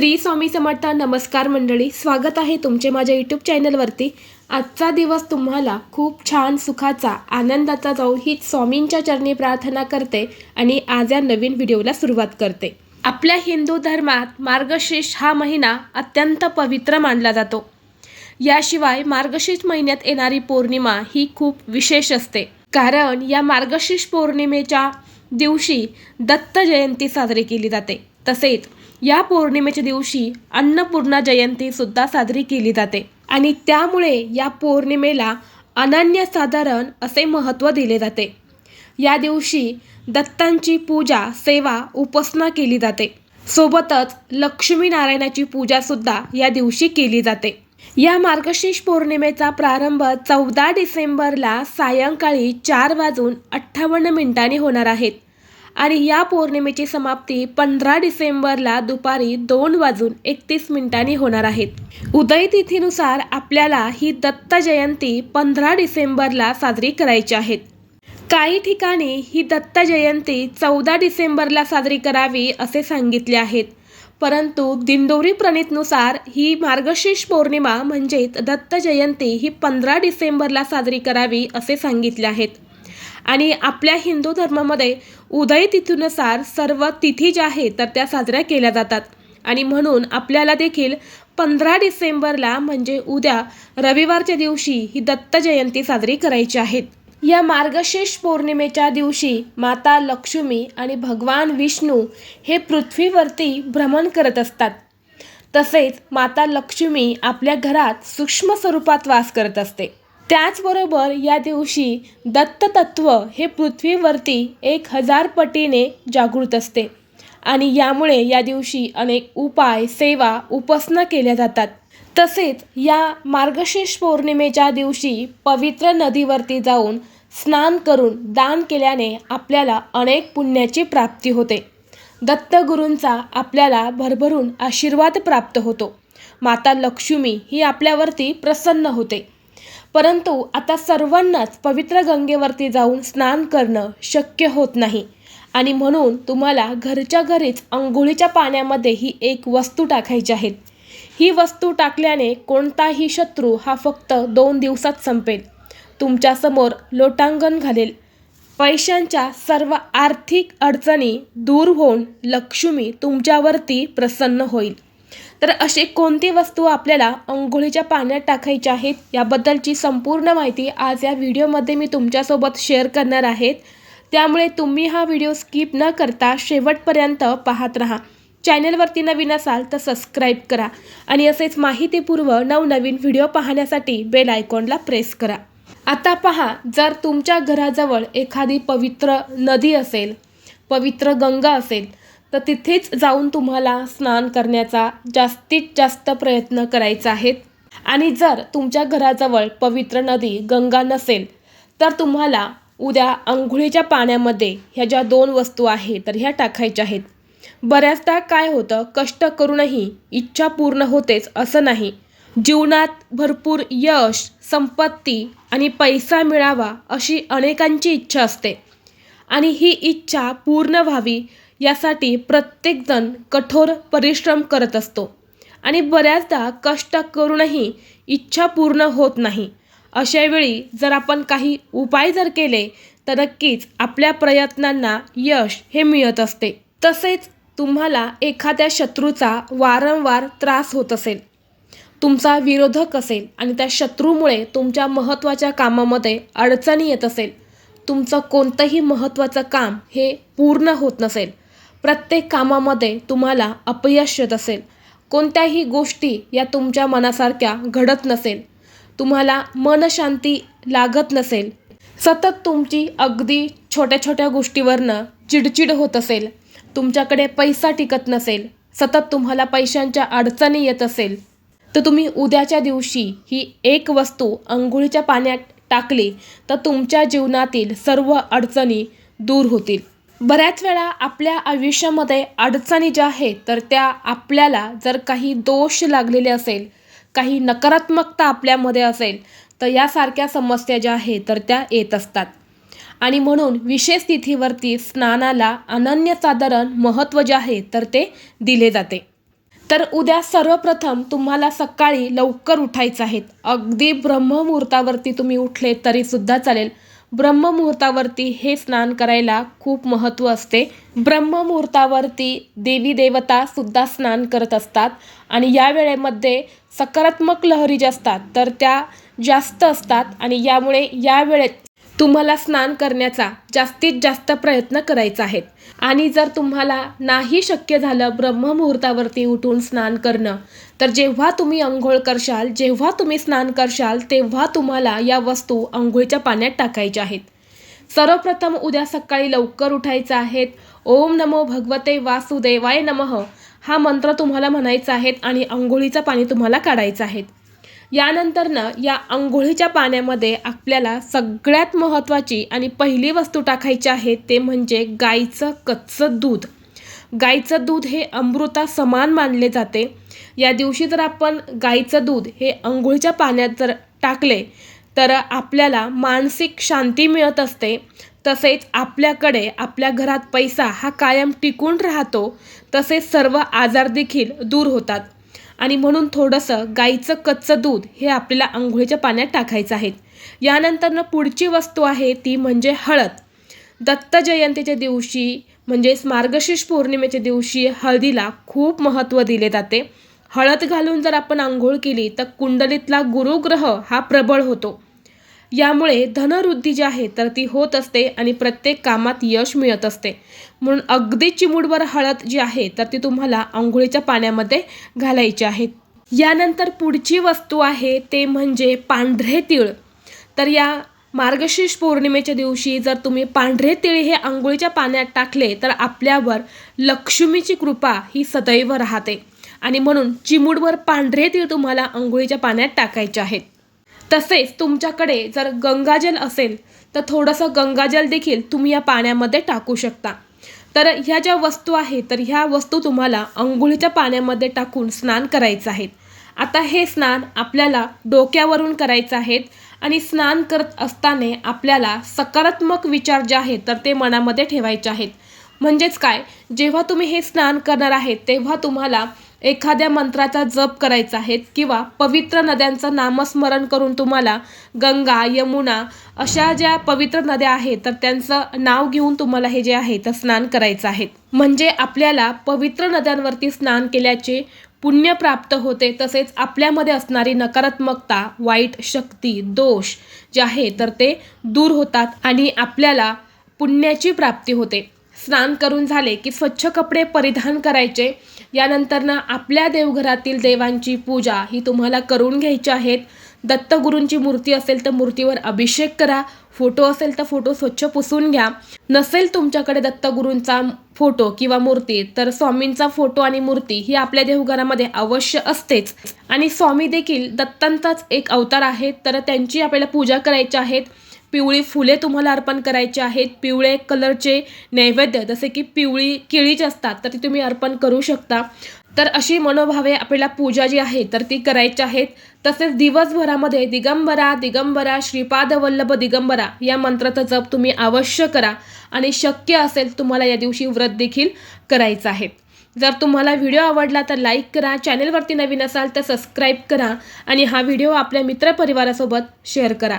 श्री स्वामी समर्थ नमस्कार मंडळी स्वागत आहे तुमचे माझ्या यूट्यूब चॅनलवरती आजचा दिवस तुम्हाला खूप छान सुखाचा आनंदाचा जाऊ ही स्वामींच्या चरणी प्रार्थना करते आणि आज या नवीन व्हिडिओला सुरुवात करते. आपल्या हिंदू धर्मात मार्गशीर्ष हा महिना अत्यंत पवित्र मानला जातो. याशिवाय मार्गशीर्ष महिन्यात येणारी पौर्णिमा ही खूप विशेष असते. कारण या मार्गशीर्ष पौर्णिमेच्या दिवशी दत्त जयंती साजरी केली जाते. तसेच या पौर्णिमेच्या दिवशी अन्नपूर्णा जयंती सुद्धा साजरी केली जाते. आणि त्यामुळे या पौर्णिमेला अनन्यसाधारण असे महत्त्व दिले जाते. या दिवशी दत्तांची पूजा सेवा उपासना केली जाते. सोबतच लक्ष्मीनारायणाची पूजासुद्धा या दिवशी केली जाते. या मार्गशीर्ष पौर्णिमेचा प्रारंभ चौदा डिसेंबरला सायंकाळी चार वाजून अठ्ठावन्न मिनिटांनी होणार आहेत आणि या पौर्णिमेची समाप्ती पंधरा डिसेंबरला दुपारी दोन वाजून एकतीस मिनिटांनी होणार आहेत. उदय तिथीनुसार आपल्याला ही दत्त जयंती पंधरा डिसेंबरला साजरी करायची आहेत काही ठिकाणी ही दत्त जयंती चौदा डिसेंबरला साजरी करावी असे सांगितले आहेत. परंतु दिंडोरी प्रणितनुसार ही मार्गशीर्ष पौर्णिमा म्हणजेच दत्त जयंती ही पंधरा डिसेंबरला साजरी करावी असे सांगितले आहेत. आणि आपल्या हिंदू धर्मामध्ये उदय तिथीनुसार सर्व तिथी ज्या आहेत तर त्या साजऱ्या केल्या जातात. आणि म्हणून आपल्याला देखील पंधरा डिसेंबरला म्हणजे उद्या रविवारच्या दिवशी ही दत्त जयंती साजरी करायची आहेत या मार्गशीर्ष पौर्णिमेच्या दिवशी माता लक्ष्मी आणि भगवान विष्णू हे पृथ्वीवरती भ्रमण करत असतात. तसेच माता लक्ष्मी आपल्या घरात सूक्ष्म स्वरूपात वास करत असते. त्याचबरोबर या दिवशी दत्त हे पृथ्वीवरती एक हजार पटीने जागृत असते. आणि यामुळे या दिवशी अनेक उपाय सेवा उपासना केल्या जातात. तसेच या मार्गशीर्ष पौर्णिमेच्या दिवशी पवित्र नदीवरती जाऊन स्नान करून दान केल्याने आपल्याला अनेक पुण्याची प्राप्ती होते. दत्तगुरूंचा आपल्याला भरभरून आशीर्वाद प्राप्त होतो. माता लक्ष्मी ही आपल्यावरती प्रसन्न होते. परंतु आता सर्वांनाच पवित्र गंगेवरती जाऊन स्नान करणं शक्य होत नाही. आणि म्हणून तुम्हाला घरच्या घरीच अंघोळीच्या पाण्यामध्ये ही एक वस्तू टाकायची आहे. ही वस्तू टाकल्याने कोणताही शत्रू हा फक्त दोन दिवसात संपेल. तुमच्यासमोर लोटांगण घालेल. पैशांच्या सर्व आर्थिक अडचणी दूर होऊन लक्ष्मी तुमच्यावरती प्रसन्न होईल. तर अशी कोणती वस्तू आपल्याला अंघोळीच्या पाण्यात टाकायच्या आहेत याबद्दलची संपूर्ण माहिती आज या व्हिडिओमध्ये मी तुमच्यासोबत शेअर करणार आहेत. त्यामुळे तुम्ही हा व्हिडिओ स्किप न करता शेवटपर्यंत पाहत राहा. चॅनलवरती नवीन असाल तर सबस्क्राईब करा आणि असेच माहितीपूर्व नवनवीन व्हिडिओ पाहण्यासाठी बेल आयकॉनला प्रेस करा. आता पहा जर तुमच्या घराजवळ एखादी पवित्र नदी असेल पवित्र गंगा असेल तर तिथेच जाऊन तुम्हाला स्नान करण्याचा जास्तीत जास्त प्रयत्न करायचा आहे आणि जर तुमच्या घराजवळ पवित्र नदी गंगा नसेल तर तुम्हाला उद्या अंघोळीच्या पाण्यामध्ये ह्या ज्या दोन वस्तू आहेत तर ह्या टाकायच्या आहेत. बऱ्याचदा काय होतं कष्ट करूनही इच्छा पूर्ण होतेच असं नाही. जीवनात भरपूर यश संपत्ती आणि पैसा मिळावा अशी अनेकांची इच्छा असते. आणि ही इच्छा पूर्ण व्हावी यासाठी प्रत्येकजण कठोर परिश्रम करत असतो. आणि बऱ्याचदा कष्ट करूनही इच्छा पूर्ण होत नाही. अशा वेळी जर आपण काही उपाय जर केले तर नक्कीच आपल्या प्रयत्नांना यश हे मिळत असते. तसेच तुम्हाला एखाद्या शत्रूचा वारंवार त्रास होत असेल तुमचा विरोधक असेल आणि त्या शत्रूमुळे तुमच्या महत्त्वाच्या कामामध्ये अडचणी येत असेल तुमचं कोणतंही महत्त्वाचं काम हे पूर्ण होत नसेल प्रत्येक कामामध्ये तुम्हाला अपयश येत असेल. कोणत्याही गोष्टी या तुमच्या मनासारख्या घडत नसेल. तुम्हाला मनशांती लागत नसेल. सतत तुमची अगदी छोट्या छोट्या गोष्टीवरनं चिडचिड होत असेल. तुमच्याकडे पैसा टिकत नसेल. सतत तुम्हाला पैशांच्या अडचणी येत असेल. तर तुम्ही उद्याच्या दिवशी ही एक वस्तू अंघोळीच्या पाण्यात टाकली तर तुमच्या जीवनातील सर्व अडचणी दूर होतील. बऱ्याच वेळा आपल्या आयुष्यामध्ये अडचणी ज्या आहेत तर त्या आपल्याला जर काही दोष लागलेले असेल काही नकारात्मकता आपल्यामध्ये असेल तर यासारख्या समस्या ज्या आहेत तर त्या येत असतात. आणि म्हणून विशेष तिथीवरती स्नानाला अनन्यसाधारण महत्त्व जे आहे तर ते दिले जाते. तर उद्या सर्वप्रथम तुम्हाला सकाळी लवकर उठायचं आहे. अगदी ब्रह्ममुहूर्तावरती तुम्ही उठले तरीसुद्धा चालेल. ब्रह्ममुहूर्तावरती हे स्नान करायला खूप महत्त्व असते. ब्रह्ममुहूर्तावरती देवी देवतासुद्धा स्नान करत असतात आणि या वेळेमध्ये सकारात्मक लहरी ज्या असतात तर त्या जास्त असतात आणि यामुळे या वेळेत तुम्हाला स्नान करण्याचा जास्तीत जास्त प्रयत्न करायचा आहे. आणि जर तुम्हाला नाही शक्य झालं ब्रह्ममुहूर्तावरती उठून स्नान करणं तर जेव्हा तुम्ही अंघोळ करशाल जेव्हा तुम्ही स्नान करशाल तेव्हा तुम्हाला या वस्तू अंघोळीच्या पाण्यात टाकायच्या आहेत. सर्वप्रथम उद्या सकाळी लवकर उठायचं आहेत ओम नमो भगवते वासुदेवाय नमः. हा मंत्र तुम्हाला म्हणायचा आहे आणि आंघोळीचं पाणी तुम्हाला काढायचं आहे. यानंतरनं या आंघोळीच्या पाण्यामध्ये आपल्याला सगळ्यात महत्त्वाची आणि पहिली वस्तू टाकायची आहे ते म्हणजे गाईचं कच्चं दूध. गाईचं दूध हे अमृता समान मानले जाते. या दिवशी जर आपण गाईचं दूध हे आंघोळीच्या पाण्यात जर टाकले तर आपल्याला मानसिक शांती मिळत असते. तसेच आपल्याकडे आपल्या घरात पैसा हा कायम टिकून राहतो. तसेच सर्व आजार देखील दूर होतात. आणि म्हणून थोडंसं गाईचं कच्चं दूध हे आपल्याला आंघोळीच्या पाण्यात टाकायचं आहे. यानंतरनं पुढची वस्तू आहे ती म्हणजे हळद. दत्त जयंतीच्या दिवशी म्हणजेच मार्गशीर्ष पौर्णिमेच्या दिवशी हळदीला खूप महत्त्व दिले जाते. हळद घालून जर आपण आंघोळ केली तर कुंडलीतला गुरुग्रह हा प्रबळ होतो. यामुळे धनवृद्धी जी आहे तर ती होत असते आणि प्रत्येक कामात यश मिळत असते. म्हणून अगदी चिमूडभर हळद जी आहे तर ती तुम्हाला आंघोळीच्या पाण्यामध्ये घालायची आहे. यानंतर पुढची वस्तू आहे ते म्हणजे पांढरे तीळ. तर या मार्गशीर्ष पौर्णिमेच्या दिवशी जर तुम्ही पांढरे तीळ हे आंघोळीच्या पाण्यात टाकले तर आपल्यावर लक्ष्मीची कृपा ही सदैव राहते. आणि म्हणून चिमूटभर पांढरे तीळ तुम्हाला आंघोळीच्या पाण्यात टाकायचे आहेत. तसेच तुमच्याकडे जर गंगाजल असेल तर थोडंसं गंगाजल देखील तुम्ही या पाण्यामध्ये टाकू शकता. तर ह्या ज्या वस्तू आहेत तर ह्या वस्तू तुम्हाला अंघोळीच्या पाण्यामध्ये टाकून स्नान करायचं आहे आता हे स्नान आपल्याला डोक्यावरून करायचं आहेत आणि स्नान करत असताना आपल्याला सकारात्मक विचार जे आहेत तर ते मनामध्ये ठेवायचे आहेत. म्हणजेच काय? जेव्हा तुम्ही हे स्नान करणार आहेत तेव्हा तुम्हाला एखाद्या मंत्राचा जप करायचा आहे किंवा पवित्र नद्यांचं नामस्मरण करून तुम्हाला गंगा यमुना अशा ज्या पवित्र नद्या आहेत तर त्यांचं नाव घेऊन तुम्हाला हे जे आहे तर स्नान करायचं आहे. म्हणजे आपल्याला पवित्र नद्यांवरती स्नान केल्याचे पुण्य प्राप्त होते तसेच आपल्यामध्ये असणारी नकारात्मकता वाईट शक्ती दोष जे आहे तर ते दूर होतात आणि आपल्याला पुण्याची प्राप्ती होते. स्नान करून झाले की स्वच्छ कपडे परिधान करायचे यानंतरनं आपल्या देवघरातील देवांची पूजा ही तुम्हाला करून घ्यायची आहेत. दत्तगुरूंची मूर्ती असेल तर मूर्तीवर अभिषेक करा. फोटो असेल तर फोटो स्वच्छ पुसून घ्या. नसेल तुमच्याकडे दत्तगुरूंचा फोटो किंवा मूर्ती तर स्वामींचा फोटो आणि मूर्ती ही आपल्या देवघरामध्ये अवश्य असतेच. आणि स्वामी देखील दत्तांचाच एक अवतार आहे तर त्यांची आपल्याला पूजा करायची आहेत. पिवळी फुले तुम्हाला अर्पण करायची आहेत. पिवळे कलरचे नैवेद्य जसे की पिवळी केळीचे असतात तर ती तुम्ही अर्पण करू शकता. तर अशी मनोभावे आपल्याला पूजा जी आहे तर ती करायची आहेत. तसेच दिवसभरामध्ये दिगंबरा दिगंबरा श्रीपाद वल्लभ दिगंबरा या मंत्राचा जप तुम्ही अवश्य करा. आणि शक्य असेल तुम्हाला या दिवशी व्रत देखील करायचं आहे. जर तुम्हाला व्हिडिओ आवडला तर लाईक करा चॅनेलवरती नवीन असाल तर सबस्क्राईब करा आणि हा व्हिडिओ आपल्या मित्रपरिवारासोबत शेअर करा.